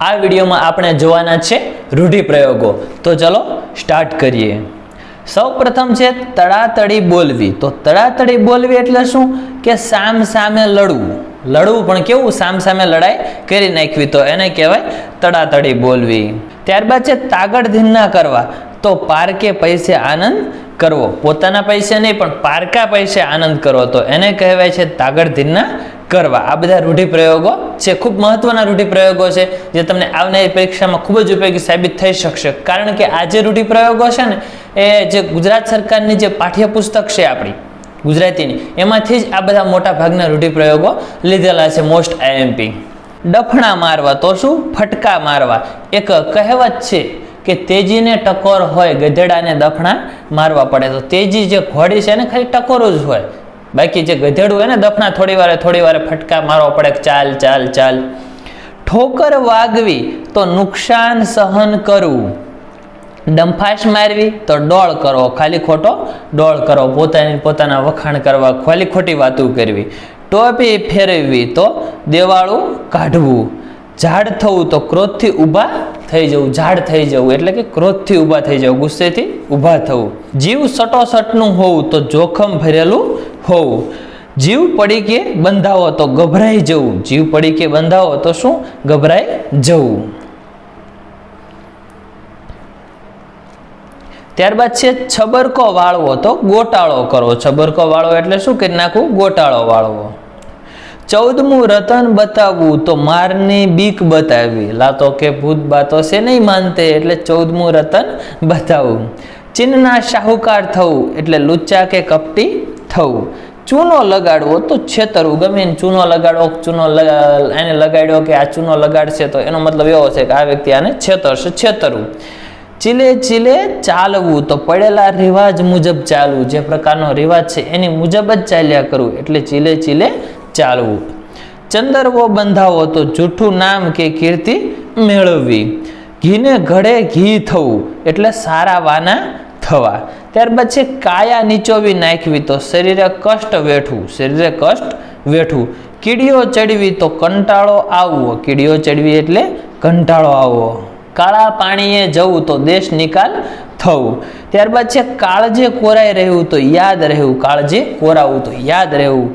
આ વિડીયોમાં આપણે જોવાના છે રૂઢિપ્રયોગો. તો ચલો સ્ટાર્ટ કરીએ. સૌ પ્રથમ છે તડાતડી બોલવી. તો તડાતડી બોલવી એટલે શું? કે સામ સામે લડવું. લડવું પણ કેવું? સામ સામે લડાઈ કરી નાખવી. તો એને કહેવાય તડાતડી બોલવી. ત્યારબાદ છે તાગડધીન ના કરવા. તો પારકે પૈસે આનંદ કરવો. પોતાના પૈસે નહીં, પણ પારકા પૈસે આનંદ કરવો. તો એને કહેવાય છે તાગડધીન ના કરવા. આ બધા રૂઢિપ્રયોગો છે. ખૂબ મહત્વના રૂઢિપ્રયોગો છે, જે તમને આવનારી પરીક્ષામાં ખૂબ જ ઉપયોગી સાબિત થઈ શકશે. કારણ કે આ જે રૂઢિપ્રયોગો છે ને, એ જે ગુજરાત સરકારની જે પાઠ્યપુસ્તક છે આપણી, ગુજરાતીની, એમાંથી જ આ બધા મોટા ભાગના રૂઢિપ્રયોગો લીધેલા છે. મોસ્ટ આઈએમપી ડફણા મારવા તો શું? ફટકા મારવા. એક કહેવત છે કે તેજીને ટકોર હોય, ગધેડાને દફણા મારવા પડે. તો તેજી જે ઘોડી છે એને ખાલી ટકોર જ હોય. બાકી જે ગધેડું હોય ને દફણા થોડી વારે થોડી વારે ફટકા મારવા પડે ચાલ ચાલ ચાલ. ઠોકર વાગવી તો નુકસાન સહન કરવું. ડંફાશ મારવી તો ડોળ કરો ખાલી ખોટો ડોળ કરો પોતાની પોતાના વખાણ કરવા, ખાલી ખોટી વાતો કરવી. ટોપી ફેરવવી તો દેવાળું કાઢવું. ઝાડ થવું તો ક્રોધથી ઊભા થઈ જવું, ઝાડ થઈ જવું, એટલે કે ક્રોધથી ઊભા થઈ જવું, ગુસ્સેથી ઊભા થવું. જીવ સટોસટનું હોવું તો જોખમ ભરેલું હોવું. જીવ પડી કે બંધાવો તો ગભરાઈ જવું. જીવ પડી કે બંધાવો તો શું? ગભરાઈ જવું. ત્યારબાદ છે છબરકો વાળવો તો ગોટાળો કરવો. છબરકો વાળવો એટલે શું? કરી નાખવું? ગોટાળો વાળવો. ચૌદમું રતન બતાવવું તો મારની બીક બતાવી. લાતો કે ભૂત બાતો છે નહીં માનતે, એટલે ચૌદમું રતન બતાવવું ચીનના શાહુકાર થવું, એટલે લુચ્ચા કે કપટી થવું. ચૂનો લગાડવો તો છેતરવું ગમે ચૂનો લગાડવો ચૂનો એને લગાડ્યો કે આ ચૂનો લગાડશે તો એનો મતલબ એવો છે કે આ વ્યક્તિ આને છેતરશે છેતરવું ચીલે ચીલે ચાલવું તો પડેલા રિવાજ મુજબ ચાલવું. જે પ્રકારનો રિવાજ છે એની મુજબ જ ચાલ્યા કરવું એટલે ચીલે ચીલે ચાલવું. ચંદરવો બંધાવો તો જૂઠું નામ કે કીર્તિ મેળવવી. ઘીને ઘડે ઘી થવું, એટલે સારા વાના થવા. ત્યારબાદ છે કાયા નીચોવી નાખવી તો શરીરે કષ્ટ વેઠવું, શરીરે કષ્ટ વેઠવું. કીડીઓ ચડવી તો કંટાળો આવવો, કીડીઓ ચડવી એટલે કંટાળો આવવો. કાળા પાણીએ જવું તો દેશ નિકાલ થવું. ત્યારબાદ છે કાળજે કોરાઈ રહેવું તો યાદ રહેવું, કાળજે કોરાવું તો યાદ રહેવું.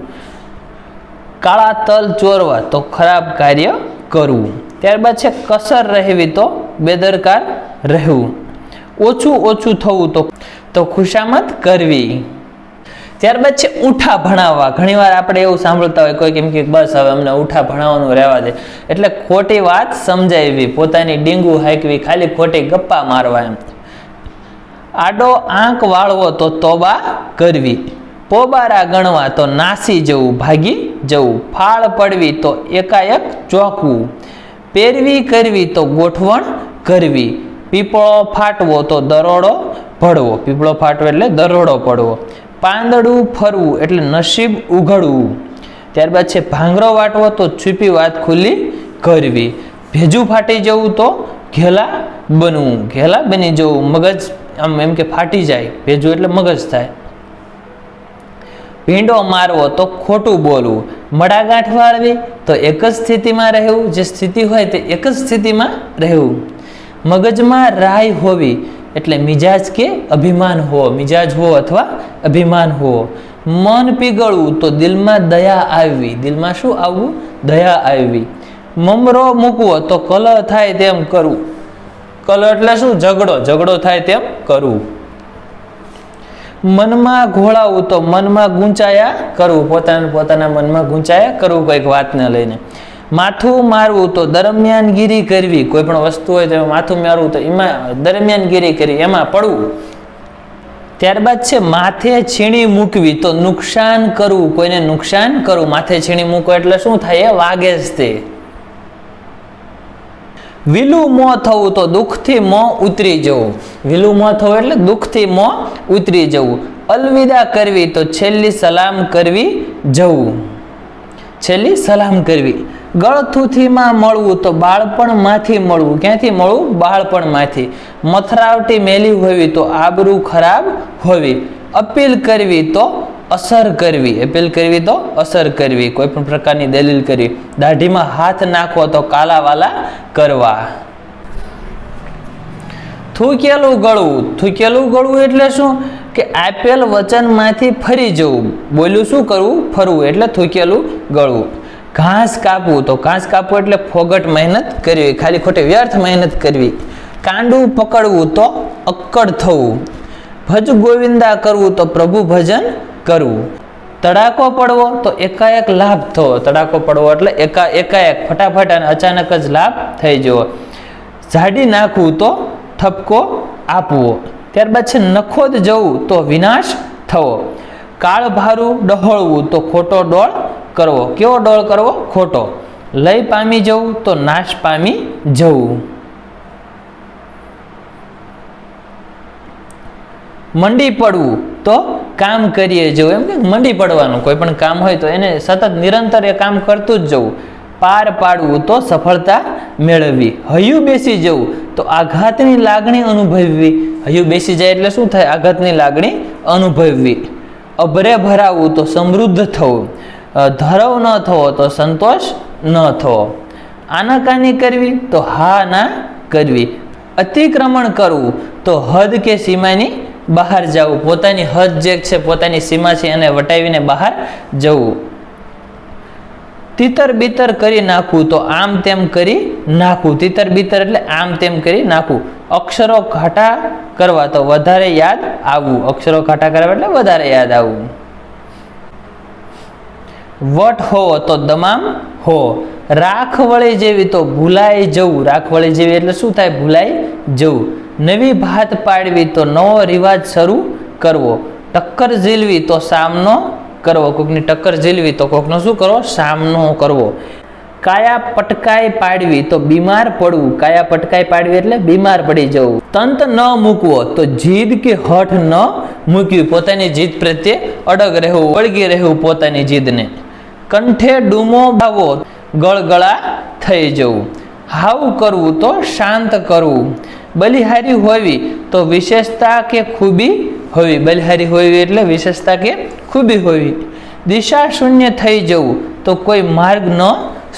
કાળા તલ ચોરવા તો ખરાબ કાર્ય કરવું. ત્યારબાદ છે કસર રહેવી તો બેદરકાર રહેવું. ઓછું ઓછું થવું તો તો ખુશામત કરવી. ત્યારબાદ છે ઉઠા ભણાવવા. ઘણીવાર આપણે એવું સાંભળતા હોય કોઈ કેમ કે બસ હવે અમને ઉઠા ભણાવવાનું રહેવા દે. એટલે ખોટી વાત સમજાવવી પોતાની ડીંગુ હાંકવી, ખાલી ખોટી ગપ્પા મારવા એમ. આડો આંક વાળવો તો તોબા કરવી. પોબારા ગણવા તો નાસી જવું ભાગી જવું. ફાળ પડવી તો એકાએક ચોંકવું. પેરવી કરવી તો ગોઠવણ કરવી. પીપળો ફાટવો તો દરોડો પડવો પીપળો ફાટવો એટલે દરોડો પડવો. પાંદડું ફરવું એટલે નસીબ ઉઘડવું. ત્યારબાદ છે ભાંગરો વાટવો તો છુપી વાત ખુલ્લી કરવી. ભેજું ફાટી જવું તો ઘેલા બનવું. ઘેલા બની જવું. મગજ આમ એમ કે ફાટી જાય. ભેજું એટલે મગજ થાય. ભીંડો મારવો તો ખોટું બોલવું. મડાગાંઠ વાળવી તો એક જ સ્થિતિમાં રહેવું. જે સ્થિતિ હોય તે એક જ સ્થિતિમાં રહેવું. મગજમાં રાય હોવી એટલે મિજાજ કે અભિમાન હોવો. મિજાજ હોવો અથવા અભિમાન હોવો. મન પીગળવું તો દિલમાં દયા આવવી. દિલમાં શું આવવું? દયા આવવી. મમરો મૂકવો તો કલહ થાય તેમ કરવું. કલહ એટલે શું? ઝઘડો. ઝઘડો થાય તેમ કરવું. મનમાં ઘોળાવું તો મનમાં ગૂંચાયા કરવું, પોતાના પોતાના મનમાં ગૂંચાયા કરવું, કંઈક વાતને લઈને. માથું મારવું તો દરમિયાનગીરી કરવી, કોઈ પણ વસ્તુ હોય તો માથું મારવું તો એમાં દરમિયાનગીરી કરવી એમાં પડવું. ત્યારબાદ છે માથે છીણી મૂકવી તો નુકસાન કરવું, કોઈને નુકસાન કરવું, માથે છીણી મૂકવું એટલે શું થાય? એ વાગે જ તે. વિલું મોં થવું તો દુઃખથી મોં ઉતરી જવું. વિલું મોં થવું એટલે દુઃખથી મોં ઉતરી જવું. અલવિદા કરવી તો છેલ્લી સલામ કરવી જવું. છેલ્લી સલામ કરવી. ગળથુથીમાં મળવું તો બાળપણમાંથી મળવું. ક્યાંથી મળવું? બાળપણમાંથી. મથરાવટી મેલી હોવી તો આબરૂ ખરાબ હોવી. અપીલ કરવી તો અસર કરવી અપીલ કરવી તો અસર કરવી, કોઈ પણ પ્રકારની દલીલ કરવી. દાઢીમાં હાથ નાખવો તો કાલાવાલા કરવા. થૂકેલું ગળવું થૂકેલું ગળવું એટલે શું? કે આપેલ વચનમાંથી ફરી જવું. બોલ્યું શું કરવું? ફરવું, એટલે થૂકેલું ગળવું. ઘાસ કાપવું તો ઘાસ કાપવું એટલે ફોગટ મહેનત કરવી, ખાલી ખોટી વ્યર્થ મહેનત કરવી. કાંડું પકડવું તો અક્કડ થવું. ભજ ગોવિંદા કરવું તો પ્રભુ ભજન કરવું તડાકો પડવો તો એકાએક લાભ થવો. તડાકો પડવો એટલે એકા, એકાએક, ફટાફટ અને અચાનક જ લાભ થઈ જવો. ઝાડી નાખવું તો ઠપકો આપવો. ત્યારબાદ છે નખોદ જવું તો વિનાશ થવો. કાળ ભારું ડહોળવું તો ખોટો ડોળ કરવો. કેવો ડોળ કરવો? ખોટો. લય પામી જવું તો નાશ પામી જવું. મંડી પડવું તો કામ કરીએ જવું, એમ કે મંડી પડવાનું, કોઈ પણ કામ હોય તો એને સતત નિરંતર એ કામ કરતું જ જવું. પાર પાડવું તો સફળતા મેળવવી. હયું બેસી જવું તો આઘાતની લાગણી અનુભવવી. હયું બેસી જાય એટલે શું થાય? આઘાતની લાગણી અનુભવવી. અભરે ભરાવવું તો સમૃદ્ધ થવું. ધરવ ન થવો તો સંતોષ ન થવો. આનાકાની કરવી તો હા ના કરવી. અતિક્રમણ કરવું તો હદ કે સીમાની બહાર જવું. પોતાની હદ જે છે, પોતાની સીમા છે, એને વટાવીને બહાર જવું. તીતર બીતર કરી નાખવું તો આમ તેમ કરી નાખવું. તીતર બીતર એટલે આમ તેમ કરી નાખવું. અક્ષરો ઘાટા કરવા તો વધારે યાદ આવવું. અક્ષરો ઘાટા કરવા એટલે વધારે યાદ આવવું. વટ હોવો તો દમામ હો. રાખ વળી જેવી તો ભૂલાઈ જવું. રાખ વળી જેવી એટલે શું થાય? ભૂલાઈ જવું. નવી ભાત પાડવી તો નવો રિવાજ શરૂ કરવો. ટક્કર ઝીલવી તો સામનો કરવો. કોકની ટક્કર ઝીલવી તો કોકનો શું કરવો? સામનો કરવો. કાયા પટકાઈ પાડવી તો બીમાર પડવું. કાયા પટકાઈ પાડવી એટલે બીમાર પડી જવું. તંત ન મૂકવો તો જીદ કે હઠ ન મૂકવી પોતાની જીદ પ્રત્યે અડગ રહેવું, વળગી રહેવું પોતાની જીદને. કંઠે ડૂમો ભાવો ગળગળા થઈ જવું. હાવ કરવું તો શાંત કરવું. બલિહારી હોવી તો વિશેષતા કે ખૂબી હોવી? બલિહારી હોવી એટલે વિશેષતા કે ખૂબી હોવી. દિશા શૂન્ય થઈ જવું તો કોઈ માર્ગ ન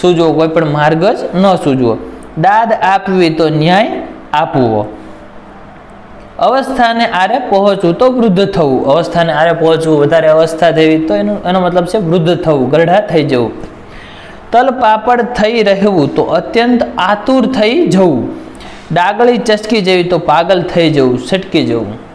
સૂજવો, કોઈ પણ માર્ગ જ ન સૂજવો. દાદ આપવી તો ન્યાય આપવો. અવસ્થાને આરે પહોંચવું તો વૃદ્ધ થવું. અવસ્થાને આરે પહોંચવું, વધારે અવસ્થા થવી તો એનો એનો મતલબ છે વૃદ્ધ થવું, ગરઢા થઈ જવું. તલ પાપડ થઈ રહેવું તો અત્યંત આતુર થઈ જવું. ડાગળી ચસકી જેવી તો પાગલ થઈ જવું, છટકી જવું.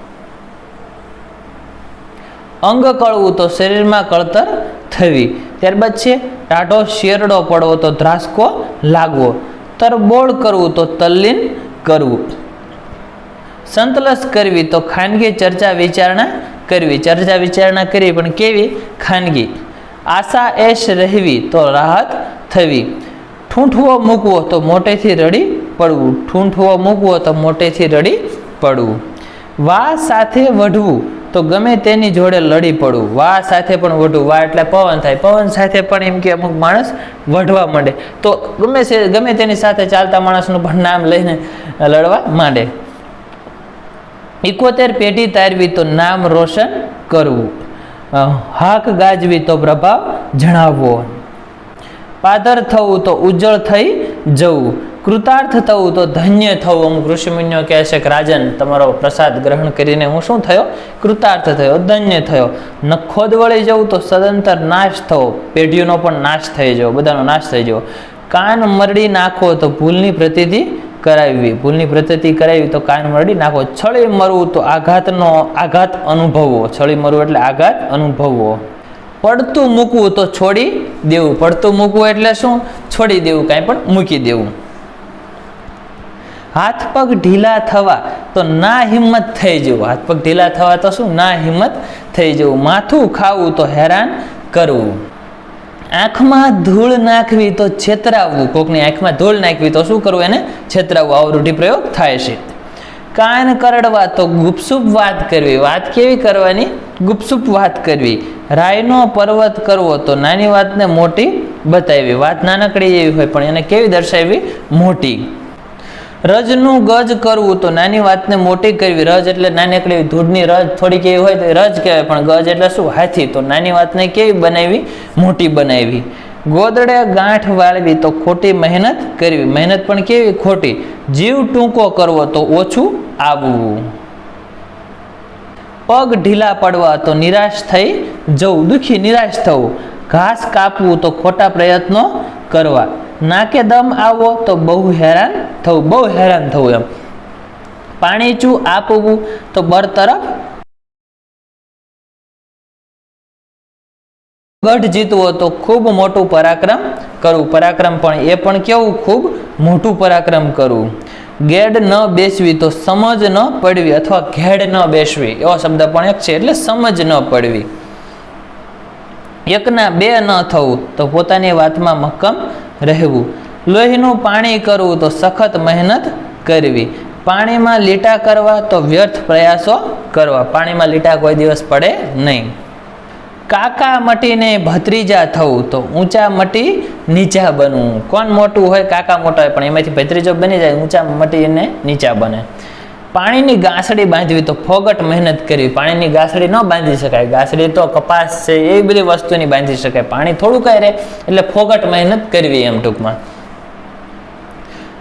અંગ કળવું તો શરીરમાં કળતર થવી. ત્યારબાદ છે ટાઢો શેરડો પડવો તો ધ્રાસકો લાગવો. તરબોળ કરવું તો તલ્લીન કરવું. સંતલસ કરવી તો ખાનગી ચર્ચા વિચારણા કરવી. ચર્ચા વિચારણા કરવી, પણ કેવી? ખાનગી. આશા એશ રહેવી તો રાહત થવી. ઠૂંઠવો મૂકવો તો મોટેથી રડી પડવું. ઠૂંઠવો મૂકવો તો મોટેથી રડી પડવું. વા સાથે વઢવું તો ગમે તેની જોડે લડી પડવું. વા સાથે પણ વઢવું. વા એટલે પવન થાય. પવન સાથે પણ એમ કે અમુક માણસ વઢવા માંડે. તો ગમે છે ગમે તેની સાથે ચાલતા માણસનું પણ નામ લઈને લડવા માંડે. ઇકોતેર પેઢી તારવી તો નામ રોશન કરવું. હાક ગાજવી તો પ્રભાવ જણાવવો. પાદર થવું તો ઉજ્જળ થઈ જવું. કૃતાર્થ થવું તો ધન્ય થવું, અમુક ઋષિમુનિઓ કહે છે કે, રાજન, તમારો પ્રસાદ ગ્રહણ કરીને હું શું થયો? કૃતાર્થ થયો, ધન્ય થયો. નખોદ વળી જવું તો સદંતર નાશ થવો, પેઢીઓનો પણ નાશ થઈ જવો, બધાનો નાશ થઈ જવો. કાન મરડી નાખો તો ભૂલની પ્રતિતિ કરાવવી. ભૂલની પ્રતિતિ કરાવી તો કાન મરડી નાખો. છળી મરવું તો આઘાતનો, આઘાત અનુભવવો. છળી મરવું એટલે આઘાત અનુભવવો. પડતું મૂકવું તો છોડી દેવું. પડતું મૂકવું એટલે શું? છોડી દેવું, કાંઈ પણ મૂકી દેવું. હાથ પગ ઢીલા થવા તો ના હિંમત થઈ જવું. હાથ પગ ઢીલા થવા તો શું? ના હિંમત થઈ જવું. માથું ખાવું તો હેરાન કરવું. આંખમાં ધૂળ નાખવી તો છેતરાવવું. કોકની આંખમાં ધૂળ નાખવી તો શું કરવું? એને છેતરાવવું. આવો રૂઢિપ્રયોગ થાય છે. કાન કરડવા તો ગુપસુપ વાત કરવી. વાત કેવી કરવાની? ગુપસુપ વાત કરવી. રાયનો પર્વત કરવો તો નાની વાતને મોટી બતાવી વાત નાનકડી એવી હોય, પણ એને કેવી દર્શાવવી? મોટી. રજનું ગજ કરવું તો નાની વાતને મોટી કરવી. રજ એટલે નાનકડી એવી ધૂળની રજ થોડી કેવી હોય તો રજ કહેવાય, પણ ગજ એટલે શું? હાથી. તો નાની વાતને કેવી બનાવી? મોટી બનાવી. ગોદડે ગાંઠ વાળવી તો ખોટી મહેનત કરવી. મહેનત પણ કેવી? ખોટી. જીવ ટૂંકો કરવો તો ઓછું આવવું. પગ ઢીલા પડવા તો નિરાશ થઈ જવું. દુઃખી નિરાશ થવું. ઘાસ કાપવું તો ખોટા પ્રયત્નો કરવા. નાકે દમ આવવો તો બહુ હેરાન થવું, બહુ હેરાન થવું એમ. પાણી ચૂ આપવું તો બરતરફ. ગઢ જીતવો તો ખૂબ મોટું પરાક્રમ કરવું. પરાક્રમ પણ એ પણ કેવું, ખૂબ મોટું પરાક્રમ કરવું. ગેડ ન બેસવી તો સમજ ન પડવી અથવા ઘેડ ન બેસવી, એવો શબ્દ પણ એક છે એટલે સમજ ન પડવી. એકના બે ન થવું તો પોતાની વાતમાં મક્કમ રહેવું. લોહીનું પાણી કરવું તો સખત મહેનત કરવી. પાણીમાં લીટા કરવા તો વ્યર્થ પ્રયાસો કરવા. પાણીમાં લીટા કોઈ દિવસ પડે નહીં. કાકા મટીને ભત્રીજા થવું તો ઊંચા મટી નીચા બનવું. કોણ મોટું હોય કાકા મોટા હોય, પણ એમાંથી ભત્રીજો બની જાય, ઊંચા મટીને નીચા બને. પાણીની ગાંસડી બાંધવી તો ફોગટ મહેનત કરવી. પાણીની ગાંસડી ન બાંધી શકાય. ગાંસડી તો કપાસ છે, એ બધી વસ્તુની બાંધી શકાય. પાણી થોડું કાંઈ રહે એટલે ફોગટ મહેનત કરવી એમ ટૂંકમાં.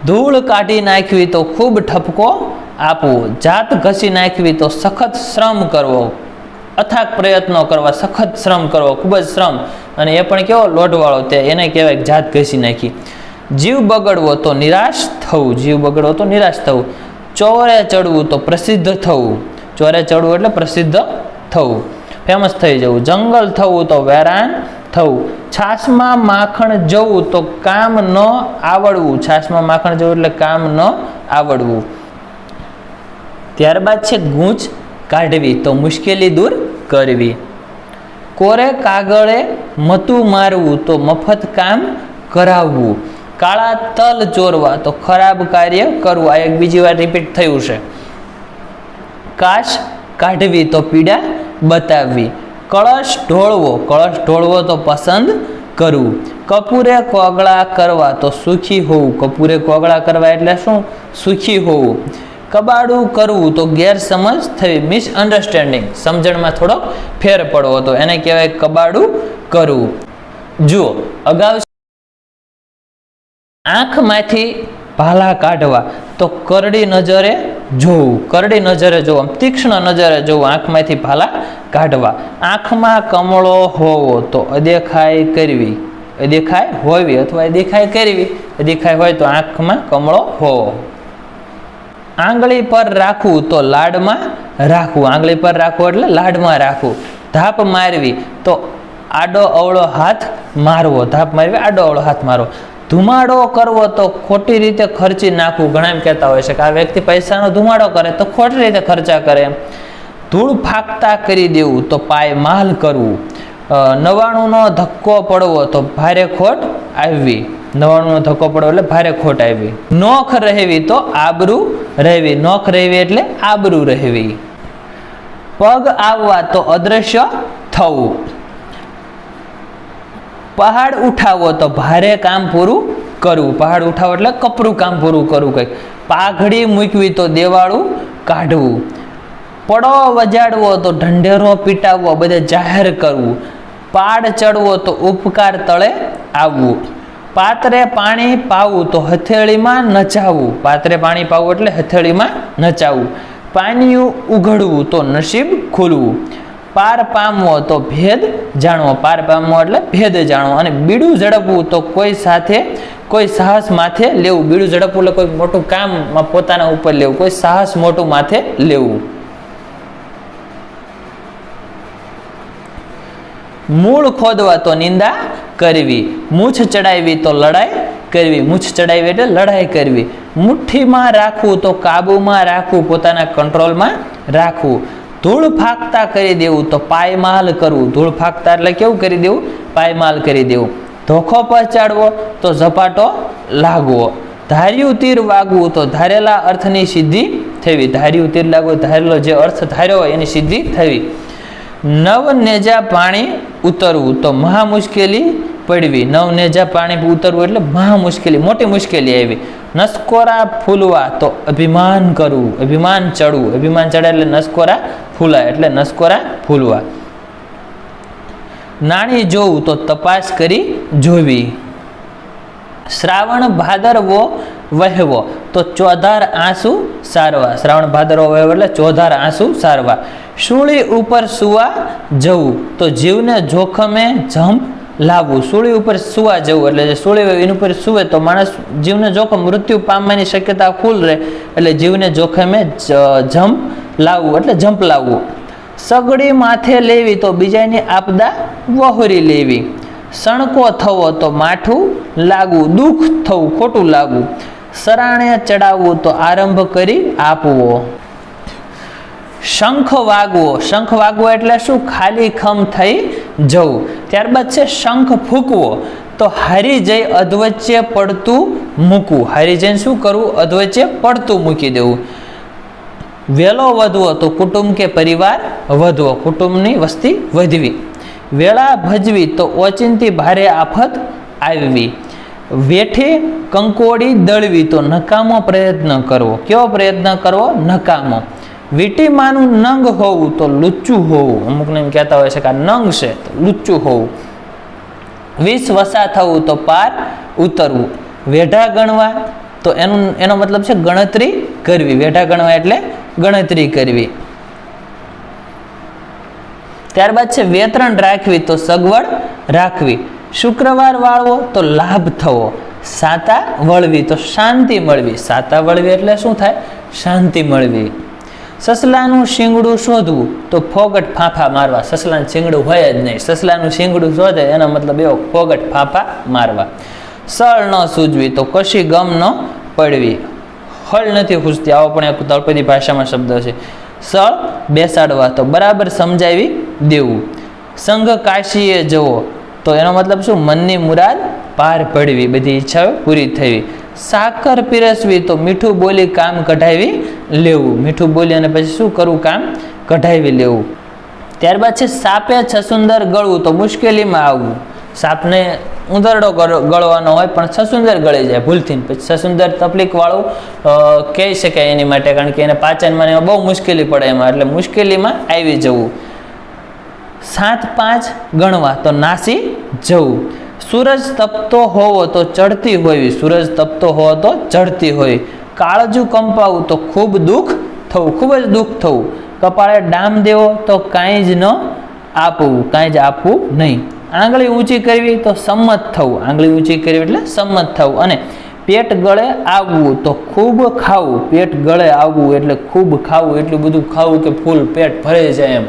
ધૂળ કાઢી નાખવી તો ખૂબ ઠપકો આપવું. જાત ઘસી નાખવી તો સખત શ્રમ કરવો. અથાગ પ્રયત્નો કરવા સખત શ્રમ કરવો. ખૂબ જ શ્રમ. અને એ પણ કેવો લોઢવાળો તે, એને કહેવાય જાત ઘસી નાખી. જીવ બગડવો તો નિરાશ થવું. જીવ બગડવો તો નિરાશ થવું. ચોરે ચડવું તો પ્રસિદ્ધ થવું. ચોરે ચડવું એટલે પ્રસિદ્ધ થવું. ફેમસ થઈ જવું. જંગલ થવું તો વેરાન થવું. છાશમાં માખણ જવું તો કામ ન આવડવું. છાશમાં માખણ જવું એટલે કામ ન આવડવું. ત્યારબાદ છે ગૂંચ કાઢવી તો મુશ્કેલી દૂર કરવી. કોરે કાગળે મતું મારવું તો મફત કામ કરાવવું. કાળા તલ ચોરવા તો ખરાબ કાર્ય કરવું. આ એક બીજી વાર રિપીટ થયું છે. કાશ કાઢવી તો પીડા બતાવવી. કળશ ઢોળવો કળશ ઢોળવો તો પસંદ કરવું. કપૂરે કોગળા કરવા તો સુખી હોવું. કપૂરે કોગળા કરવા એટલે શું? સુખી હોવું. કબાડું કરવું તો ગેરસમજ થવી. મિસઅન્ડરસ્ટેન્ડિંગ સમજણમાં થોડો ફેર પડવો તો એને કહેવાય કબાડું કરવું. જુઓ, અગાઉ આંખમાંથી ભાલા કાઢવા, તો કરડી નજરે જોવું, કરડી નજરે જોવું તીક્ષ્ણ નજરે જોવું, આંખમાંથી ભાલા કાઢવા. આંખમાં કમળો હોવો તો અદેખાઈ કરવી. દેખાય હોવી અથવા દેખાય કરવી. દેખાય હોય તો આંખમાં કમળો હોવો. આંગળી પર રાખવું તો લાડમાં રાખવું. આંગળી પર રાખવું એટલે લાડમાં રાખવું. ધાપ મારવી તો આડો અવળો હાથ મારવો. ધાપ મારવી, આડો અવળો હાથ મારવો. ધુમાડો કરવો તો ખોટી રીતે ખર્ચી નાખવું. ઘણા એમ કહેતા હોય છે કે આ વ્યક્તિ પૈસાનો ધુમાડો કરે તો ખોટી રીતે ખર્ચા કરે ધૂળ ફાંકતા કરી દેવું તો પાય માલ કરવું. નવાણુંનો ધક્કો પડવો તો ભારે ખોટ આવવી નવાણુંનો ધક્કો પડવો એટલે ભારે ખોટ આવી નોખ રહેવી તો આબરૂ રહેવી. નોખ રહેવી એટલે આબરૂ રહેવી. પગ આવવા તો અદ્રશ્ય થવું. પહાડ ઉઠાવો તો ભારે કામ પૂરું કરવું. પહાડ ઉઠાવો એટલે કપરું કામ પૂરું કરવું કંઈક. પાઘડી મૂકવી તો દેવાળું કાઢવું. પડો વજાડવો તો ઢંઢેરો પીટાવવો, બધે જાહેર કરવું. પાડ ચડવો તો ઉપકાર તળે આવવું. પાત્રે પાણી પાવું તો હથેળીમાં નચાવવું પાત્રે પાણી પાવું એટલે હથેળીમાં નચાવવું પાણીયું ઉઘડવું તો નસીબ ખુલવું. પાર પામવો તો ભેદ જાણવો. પાર પામવો એટલે ભેદ જાણવો. અને બીડું ઝડપવું તો કોઈ સાથે, કોઈ સાહસ માથે લેવું. બીડું ઝડપવું એટલે કોઈ મોટું કામ પોતાના ઉપર લેવું. કોઈ સાહસ મોટું માથે લેવું. મૂળ ખોદવા તો નિંદા કરવી. મૂછ ચડાવી તો લડાઈ કરવી. મૂછ ચડાવી એટલે લડાઈ કરવી. મુઠ્ઠીમાં રાખવું તો કાબુમાં રાખવું. પોતાના કંટ્રોલમાં રાખવું. ધૂળ ફાંકતા કરી દેવું તો પાયમાલ કરવું. ધૂળ ફાંકતા એટલે કેવું કરી દેવું? પાયમાલ કરી દેવું. ધોખો પહોંચાડવો તો ઝપાટો લાગવો. ધાર્યું તીર વાગવું તો ધારેલા અર્થની સિદ્ધિ થવી. ધાર્યું તીર લાગવું, ધારેલો જે અર્થ ધાર્યો હોય એની સિદ્ધિ થવી. નવ નેજા પાણી ઉતરવું તો મહા મુશ્કેલી પડવી નવ નેજા પાણી ઉતરવું એટલે મહા મુશ્કેલી, મોટી મુશ્કેલી આવી. નસકોરા ફૂલવા તો અભિમાન કરવું, અભિમાન ચડવું. અભિમાન ચડે એટલે નસકોરા ફૂલાય, એટલે નસકોરા ફૂલવા. નાણી જોવું તો તપાસ કરી જોવી. શ્રાવણ ભાદરવો વહેવો તો ચોધાર આંસુ સારવા. શ્રાવણ ભાદરવો વહેવો એટલે ચોધાર આંસુ સારવા. શૂળી ઉપર સુવા જવું તો જીવને જોખમે જંપ લાવવું. સૂળી ઉપર સુવા જવું એટલે જે એની ઉપર સુવે તો માણસ જીવને જોખમ, મૃત્યુ પામવાની શક્યતા ફૂલ રહે એટલે જીવને જોખમે જ- લાવવું એટલે જંપ લાવવું. સગડી માથે લેવી તો બીજાની આપદા વહોરી લેવી. સણકો થવો તો માઠું લાગવું, દુઃખ થવું ખોટું લાગવું. સરાણે ચડાવવું તો આરંભ કરી આપવો. શંખ વાગવો શંખ વાગવો એટલે શું? ખાલી ખમ થઈ જવું. ત્યારબાદ છે શંખ ફૂંકવો. તો હારી જઈ અધવચ્ચે પડતું મૂકવું. હારી જઈને શું કરવું? અધવચ્ચે પડતું મૂકી દેવું. વેલો વધવો તો કુટુંબ કે પરિવાર વધવો. કુટુંબની વસ્તી વધવી. વેળા ભજવી તો ઓચિંતી ભારે આફત આવવી. વેઠે કંકોડી દળવી તો નકામો પ્રયત્ન કરવો. કેવો પ્રયત્ન કરવો? નકામો. વીટીમાંનું નંગ હોવું તો લુચ્ચું હોવું. અમુકને એમ કહેતા હોય છે કે આ નંગ છે તો લુચ્ચું હોવું. વીસ વસા થવું તો પાર ઉતરવું. વેઢા ગણવા તો એનું, એનો મતલબ છે ગણતરી કરવી. વેઢા ગણવા એટલે ગણતરી કરવી. ત્યારબાદ છે વેતરણ રાખવી તો સગવડ રાખવી. શુક્રવાર વાળવો તો લાભ થવો. સાતા વળવી તો શાંતિ મળવી. સાતા વળવી એટલે શું થાય? શાંતિ મળવી. સસલાનું શિંગડું શોધવું તો ફોગટ ફાંફા મારવા. સસલાનું શિંગડું હોય જ નહીં. સસલાનું શિંગડું શોધે એનો મતલબ એવો ફોગટ ફાંફા મારવા. સળ ન સૂજવી તો કશી ગમ ન પડવી. હળ નથી ખૂજતી આવો પણ એક તળપદી ભાષામાં શબ્દ છે. સળ બેસાડવા તો બરાબર સમજાવી દેવું. સંઘ કાશીએ જવો તો એનો મતલબ શું? મનની મુરાદ પાર પડવી. બધી ઈચ્છાઓ પૂરી થવી. સાકર પીરસવી તો મીઠું બોલી કામ કઢાવી લેવું. મીઠું બોલી અને પછી શું કરવું કામ? કઢાવી લેવું. ત્યારબાદ છે સાપે છસુંદર ગળવું તો મુશ્કેલીમાં આવવું. સાપને ઉંદરડો ગળ- ગળવાનો હોય પણ છસુંદર ગળી જાય ભૂલથી. પછી છસુંદર તકલીફવાળું કહી શકાય એની માટે કારણ કે એને પાચનમાં એમાં બહુ મુશ્કેલી પડે એમાં. એટલે મુશ્કેલીમાં આવી જવું. સાત પાંચ ગણવા તો નાસી જવું. સૂરજ તપતો હોવો તો ચડતી હોવી સૂરજ તપતો હોવો તો ચડતી હોય. કાળજું કંપાવું તો ખૂબ દુઃખ થવું, ખૂબ જ દુઃખ થવું. કપાળે ડામ દેવો તો કાંઈ જ ન આપવું, કાંઈ જ આપવું નહીં. આંગળી ઊંચી કરવી તો સંમત થવું. આંગળી ઊંચી કરવી એટલે સંમત થવું. અને પેટ ગળે આવવું તો ખૂબ ખાવું. પેટ ગળે આવવું એટલે ખૂબ ખાવું. એટલું બધું ખાવું કે ફૂલ પેટ ભરાઈ જાય એમ.